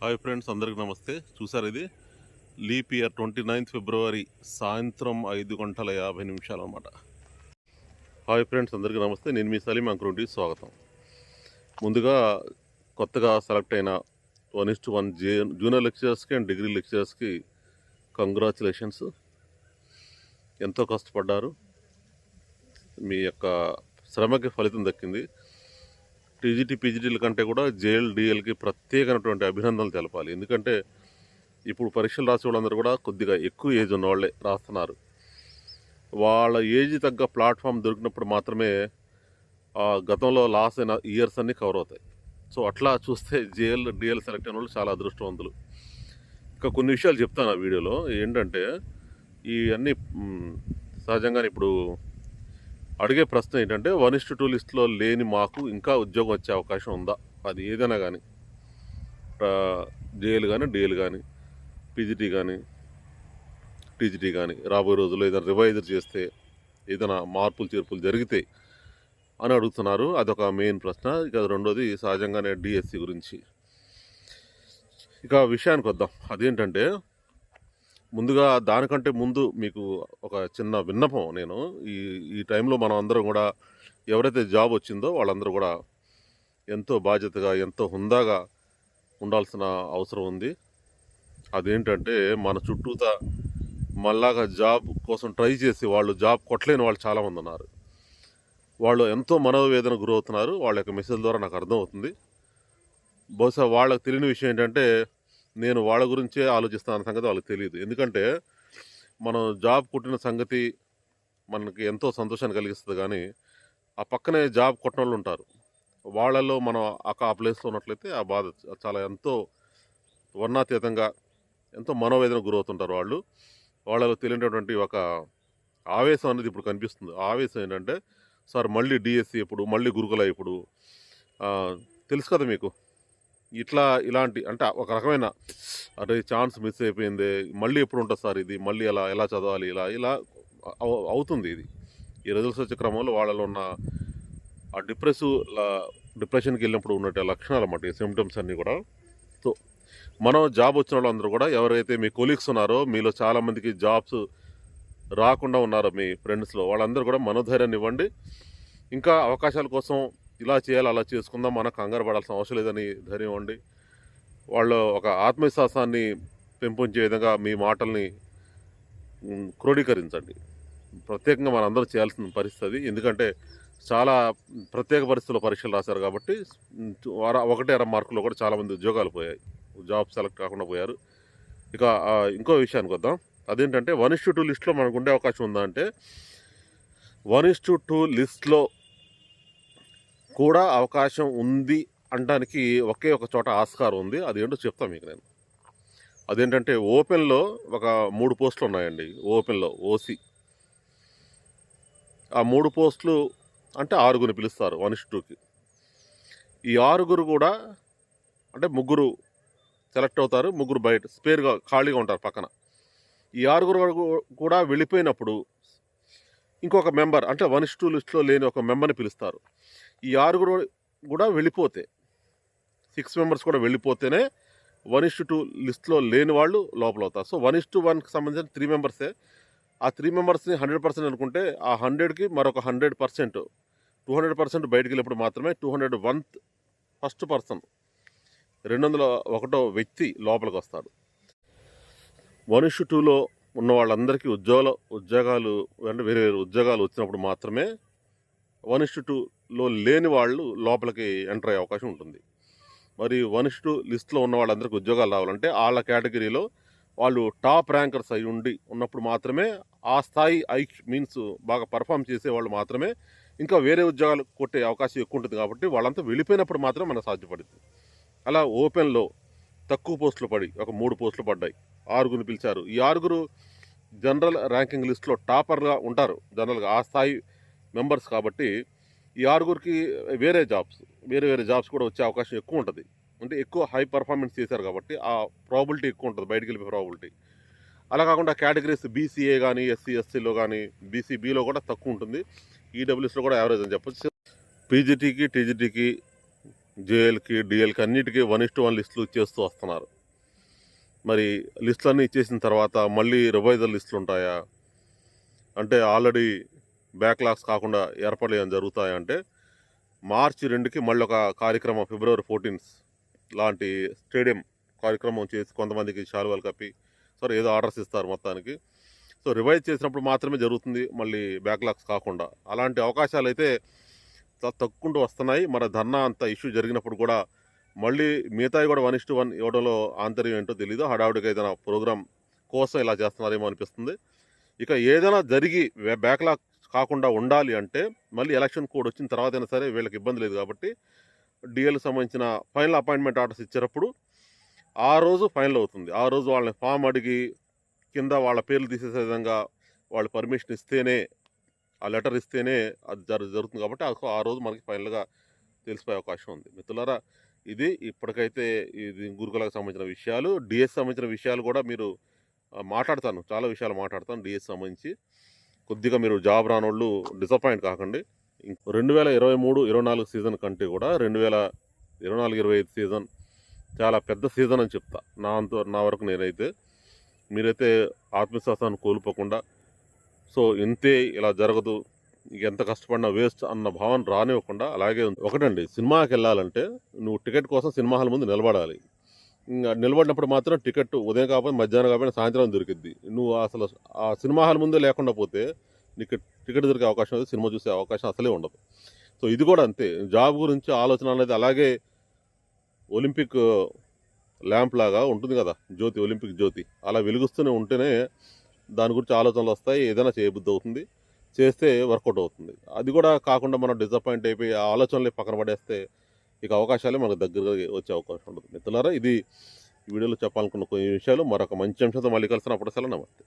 Hi friends అందరికి నమస్తే. చూసారు ఇది? Leap year twenty ninth February సాయంత్రం ఐదు గంటల యాభై నిమిషాలు అనమాట హాయ్ ఫ్రెండ్స్ అందరికీ నమస్తే. నేను మీ సలీం అంకురుంటి స్వాగతం. ముందుగా కొత్తగా సెలెక్ట్ అయిన వన్ ఇస్ట్ వన్ జే జూనియర్ లెక్చరర్స్కి అండ్ డిగ్రీ లెక్చరర్స్కి కంగ్రాచులేషన్స్ ఎంతో కష్టపడ్డారు. మీ యొక్క శ్రమకి ఫలితం దక్కింది. టీజీటీ పీజీటీల కంటే కూడా జేఎల్ డిఎల్కి ప్రత్యేకమైనటువంటి అభినందనలు తెలపాలి. ఎందుకంటే ఇప్పుడు పరీక్షలు రాసే వాళ్ళందరూ కూడా కొద్దిగా ఎక్కువ ఏజ్ ఉన్న వాళ్ళే రాస్తున్నారు. వాళ్ళ ఏజ్ తగ్గ ప్లాట్ఫామ్ దొరికినప్పుడు మాత్రమే ఆ గతంలో లాస్ అయిన ఇయర్స్ అన్నీ కవర్ అవుతాయి. సో అట్లా చూస్తే జేఎల్ డిఎల్ సెలెక్ట్ అయిన వాళ్ళు చాలా అదృష్టవంతులు. ఇంకా కొన్ని విషయాలు చెప్తాను ఆ వీడియోలో. ఏంటంటే ఈ అన్ని సహజంగానే ఇప్పుడు అడిగే ప్రశ్న ఏంటంటే వన్ ఇస్టు టూ లిస్ట్లో లేని మాకు ఇంకా ఉద్యోగం వచ్చే అవకాశం ఉందా? అది ఏదైనా కానీ జేఎల్ కానీ డిఎల్ కానీ పీజీటీ కానీ టీజీటీ కానీ రాబోయే రోజుల్లో ఏదైనా రివైజర్ చేస్తే ఏదైనా మార్పులు చేర్పులు జరిగితే అని అడుగుతున్నారు. అదొక మెయిన్ ప్రశ్న. ఇక రెండోది సహజంగానే డిఎస్సి గురించి. ఇక విషయానికి వద్దాం. అదేంటంటే ముందుగా దానికంటే ముందు మీకు ఒక చిన్న విన్నపం నేను. ఈ ఈ టైంలో మనం అందరం కూడా ఎవరైతే జాబ్ వచ్చిందో వాళ్ళందరూ కూడా ఎంతో బాధ్యతగా ఎంతో హుందాగా ఉండాల్సిన అవసరం ఉంది. అదేంటంటే మన చుట్టూతా మళ్ళాగా జాబ్ కోసం ట్రై చేసి వాళ్ళు జాబ్ కొట్టలేని వాళ్ళు చాలామంది ఉన్నారు. వాళ్ళు ఎంతో మనోవేదన గురవుతున్నారు. వాళ్ళ యొక్క మెసేజ్ ద్వారా నాకు అర్థమవుతుంది. బహుశా వాళ్ళకి తెలియని విషయం ఏంటంటే నేను వాళ్ళ గురించే ఆలోచిస్తాను సంగతి వాళ్ళకి తెలియదు. ఎందుకంటే మనం జాబ్ కుట్టిన సంగతి మనకి ఎంతో సంతోషాన్ని కలిగిస్తుంది కానీ ఆ పక్కనే జాబ్ కొట్టిన వాళ్ళు ఉంటారు. వాళ్ళల్లో మనం ఆ- ఆ ప్లేస్లో ఉన్నట్లయితే ఆ బాధ చాలా ఎంతో వర్ణాతీతంగా ఎంతో మనోవేదన గురవుతుంటారు వాళ్ళు. వాళ్ళలో తెలియనటువంటి ఒక ఆవేశం అనేది ఇప్పుడు కనిపిస్తుంది. ఆవేశం ఏంటంటే సార్ మళ్ళీ డిఎస్సి ఇప్పుడు మళ్ళీ గురుకుల ఇప్పుడు తెలుసు కదా మీకు? ఇట్లా ఇలాంటి అంటే ఒక రకమైన అరే ఛాన్స్ మిస్ అయిపోయింది మళ్ళీ ఎప్పుడు ఉంటుంది సార్ ఇది? మళ్ళీ ఎలా ఎలా చదవాలి? ఇలా ఇలా అవుతుంది ఇది. ఈ రిజల్ట్స్ వచ్చే క్రమంలో వాళ్ళలో ఉన్న ఆ డిప్రెసివ్ డిప్రెషన్కి వెళ్ళినప్పుడు ఉన్నట్టు లక్షణాలు అన్నమాట ఈ సిమ్టమ్స్ అన్నీ కూడా. సో మనం జాబ్ వచ్చిన వాళ్ళందరూ కూడా ఎవరైతే మీ కొలీగ్స్ ఉన్నారో మీలో చాలామందికి జాబ్స్ రాకుండా ఉన్నారో మీ ఫ్రెండ్స్లో వాళ్ళందరూ కూడా మనోధైర్యాన్ని ఇవ్వండి. ఇంకా అవకాశాల కోసం ఇలా చేయాలి అలా చేసుకుందాం మనకు కంగారు పడాల్సిన అవసరం లేదని ధైర్యం ఉండి వాళ్ళు ఒక ఆత్మవిశ్వాసాన్ని పెంపొంచే విధంగా మీ మాటల్ని క్రోడీకరించండి. ప్రత్యేకంగా మనందరూ చేయాల్సిన పరిస్థితి ఎందుకంటే చాలా ప్రత్యేక పరిస్థితుల్లో పరీక్షలు రాశారు కాబట్టి మ్, ఒకటి అర మార్కుల్లో కూడా చాలామంది ఉద్యోగాలు పోయాయి. జాబ్ సెలెక్ట్ కాకుండా పోయారు. ఇక ఇంకో విషయానికి వద్దాం. అదేంటంటే వన్ ఇస్ టూ లిస్ట్లో మనకు ఉండే అవకాశం ఉందా అంటే వన్ ఇస్ టూ లిస్ట్లో కూడా అవకాశం ఉంది అనడానికి ఒకే ఒక చోట ఆస్కారం ఉంది. అదేంటో చెప్తాను మీకు నేను. అదేంటంటే ఓపెన్లో ఒక మూడు పోస్టులు ఉన్నాయండి. ఓపెన్లో ఓసీ. ఆ మూడు పోస్టులు అంటే ఆరుగురిని పిలుస్తారు వన్ ఇస్ టూకి. ఈ ఆరుగురు కూడా అంటే ముగ్గురు సెలెక్ట్ అవుతారు ముగ్గురు బయట స్పేర్గా ఖాళీగా ఉంటారు పక్కన. ఈ ఆరుగురు కూడా వెళ్ళిపోయినప్పుడు ఇంకొక మెంబర్ అంటే వన్ టూ లిస్ట్లో లేని ఒక మెంబర్ని పిలుస్తారు. ఈ ఆరుగురు కూడా వెళ్ళిపోతే. సిక్స్ మెంబర్స్ కూడా వెళ్ళిపోతేనే వన్ ఇస్ టూ లిస్ట్లో లేని వాళ్ళు లోపల అవుతారు. సో వన్ ఇష్ టూ వన్కి సంబంధించిన త్రీ మెంబర్సే. ఆ త్రీ మెంబర్స్ని హండ్రెడ్ పర్సెంట్ అనుకుంటే ఆ హండ్రెడ్కి మరొక hundred percent two hundred percent బయటికి వెళ్ళినప్పుడు మాత్రమే two hundred one first person రెండు వందల ఒకటో వ్యక్తి లోపలికి వస్తాడు. వన్ ఇష్యూ టూలో ఉన్న వాళ్ళందరికీ ఉద్యోగాలు ఉద్యోగాలు అంటే వేరే వేరే ఉద్యోగాలు వచ్చినప్పుడు మాత్రమే వన్ ఇష్యూ లో లేని వాళ్ళు లోపలికి ఎంటర్ అయ్యే అవకాశం ఉంటుంది. మరి వన్ ఇష్యూ లిస్ట్లో ఉన్న వాళ్ళందరికీ ఉద్యోగాలు రావాలంటే వాళ్ళ కేటగిరీలో వాళ్ళు టాప్ ర్యాంకర్స్ అయి ఉండి ఉన్నప్పుడు మాత్రమే ఆ స్థాయి ఐ మీన్స్ బాగా పర్ఫామ్ చేసే వాళ్ళు మాత్రమే ఇంకా వేరే ఉద్యోగాలు కొట్టే అవకాశం ఎక్కువ ఉంటుంది కాబట్టి వాళ్ళంతా వెళ్ళిపోయినప్పుడు మాత్రమే మనకు సాధ్యపడుతుంది. అలా ఓపెన్లో తక్కువ పోస్టులు పడి ఒక మూడు పోస్టులు పడ్డాయి. ఆరుగురిని పిలిచారు. ఈ ఆరుగురు జనరల్ ర్యాంకింగ్ లిస్ట్లో టాపర్గా ఉంటారు జనరల్గా ఆ స్థాయి మెంబర్స్ కాబట్టి ఈ ఆరుగురికి వేరే జాబ్స్ వేరే వేరే జాబ్స్ కూడా వచ్చే అవకాశం ఎక్కువ ఉంటుంది. అంటే ఎక్కువ హై పర్ఫార్మెన్స్ చేశారు కాబట్టి ఆ ప్రాబిలిటీ ఎక్కువ ఉంటుంది బయటికి వెళ్ళే ప్రాబిలిటీ అలా కాకుండా కేటగిరీస్ బీసీఏ కానీ ఎస్సీ ఎస్సీలో కానీ బీసీబీలో కూడా తక్కువ ఉంటుంది. ఈడబ్ల్యూఎస్లో కూడా యావరేజ్ అని చెప్పొచ్చు. పీజీటీకి టీజీటీకి జేఎల్కి డిఎల్కి అన్నిటికీ వన్ ఇస్టు వన్ లిస్టులు ఇచ్చేస్తూ వస్తున్నారు. మరి లిస్టులన్నీ ఇచ్చేసిన తర్వాత మళ్ళీ రివైజల్ లిస్టులు ఉంటాయా? అంటే ఆల్రెడీ బ్యాక్లాగ్స్ కాకుండా ఏర్పడలేని జరుగుతాయంటే మార్చి రెండుకి మళ్ళీ ఒక కార్యక్రమం ఫిబ్రవరి ఫోర్టీన్త్ లాంటి స్టేడియం కార్యక్రమం చేసి కొంతమందికి శాలువాలు కప్పి సరే ఏదో ఆర్డర్స్ ఇస్తారు మొత్తానికి. సో రివైజ్ చేసినప్పుడు మాత్రమే జరుగుతుంది మళ్ళీ బ్యాక్లాగ్స్ కాకుండా. అలాంటి అవకాశాలు అయితే తక్కువ వస్తున్నాయి. మన ధర్నా అంత ఇష్యూ జరిగినప్పుడు కూడా మళ్ళీ మిగతాయి కూడా వన్ ఇస్ వన్ ఇవ్వడంలో ఆంతర్యం ఏంటో తెలీదు. హడావుడిగా ఏదైనా ప్రోగ్రామ్ కోసం ఇలా చేస్తున్నారేమో అనిపిస్తుంది. ఇక ఏదైనా జరిగి బ్యాక్లాగ్ కాకుండా ఉండాలి అంటే మళ్ళీ ఎలక్షన్ కోడ్ వచ్చిన తర్వాత అయినా సరే వీళ్ళకి ఇబ్బంది లేదు కాబట్టి డిఎల్ సంబంధించిన ఫైనల్ అపాయింట్మెంట్ ఆర్డర్స్ ఇచ్చేటప్పుడు ఆ రోజు ఫైనల్ అవుతుంది. ఆ రోజు వాళ్ళని ఫామ్ అడిగి కింద వాళ్ళ పేర్లు తీసేసే విధంగా వాళ్ళు పర్మిషన్ ఇస్తేనే ఆ లెటర్ ఇస్తేనే అది జరు జరుగుతుంది కాబట్టి ఆ- ఆ రోజు మనకి ఫైనల్గా తెలిసిపోయే అవకాశం ఉంది. మిత్రులారా ఇది ఇప్పటికైతే ఇది గురుకులకు సంబంధించిన విషయాలు డిఎస్ సంబంధించిన విషయాలు కూడా మీరు మాట్లాడతాను. చాలా విషయాలు మాట్లాడతాను డిఎస్ సంబంధించి. కొద్దిగా మీరు జాబ్ రానోళ్ళు డిసప్పాయింట్ కాకండి. రెండు వేల ఇరవై మూడు ఇరవై నాలుగు సీజన్ కంటే కూడా రెండు వేల ఇరవై నాలుగు ఇరవై ఐదు సీజన్ చాలా పెద్ద సీజన్ అని చెప్తా. నా అంత నా వరకు నేనైతే మీరైతే ఆత్మవిశ్వాసాన్ని కోల్పోకుండా సో ఇంతే ఇలా జరగదు ఎంత కష్టపడినా వేస్ట్ అన్న భావన రానివ్వకుండా అలాగే ఒకటండి సినిమాకి వెళ్ళాలంటే నువ్వు టికెట్ కోసం సినిమా హాల్ ముందు నిలబడాలి. నిలబడినప్పుడు మాత్రం టికెట్ ఉదయం కాకపోయినా మధ్యాహ్నం కాకపోయినా సాయంత్రం దొరికిద్ది. నువ్వు అసలు ఆ సినిమా హాల్ ముందే లేకుండా పోతే నీకు టికెట్ దొరికే అవకాశం లేదు సినిమా చూసే అవకాశం అసలే ఉండదు. సో ఇది కూడా అంతే. జాబ్ గురించి ఆలోచన అనేది అలాగే ఒలింపిక్ ల్యాంప్ లాగా ఉంటుంది కదా జ్యోతి ఒలింపిక్ జ్యోతి. అలా వెలుగుస్తూనే ఉంటేనే దాని గురించి ఆలోచనలు వస్తాయి ఏదైనా చేయబుద్ధి అవుతుంది చేస్తే వర్కౌట్ అవుతుంది. అది కూడా కాకుండా మనం డిసప్పాయింట్ అయిపోయి ఆ ఆలోచనలే పక్కన పడేస్తే ఇక అవకాశాలే మనకు దగ్గరగా వచ్చే అవకాశం ఉంటుంది. మిత్రులారా ఇది ఈ వీడియోలో చెప్పాలనుకున్న కొన్ని విషయాలు. మరొక మంచి అంశంతో మళ్ళీ కలిసిన అప్పుడు సెలవు నమస్తే.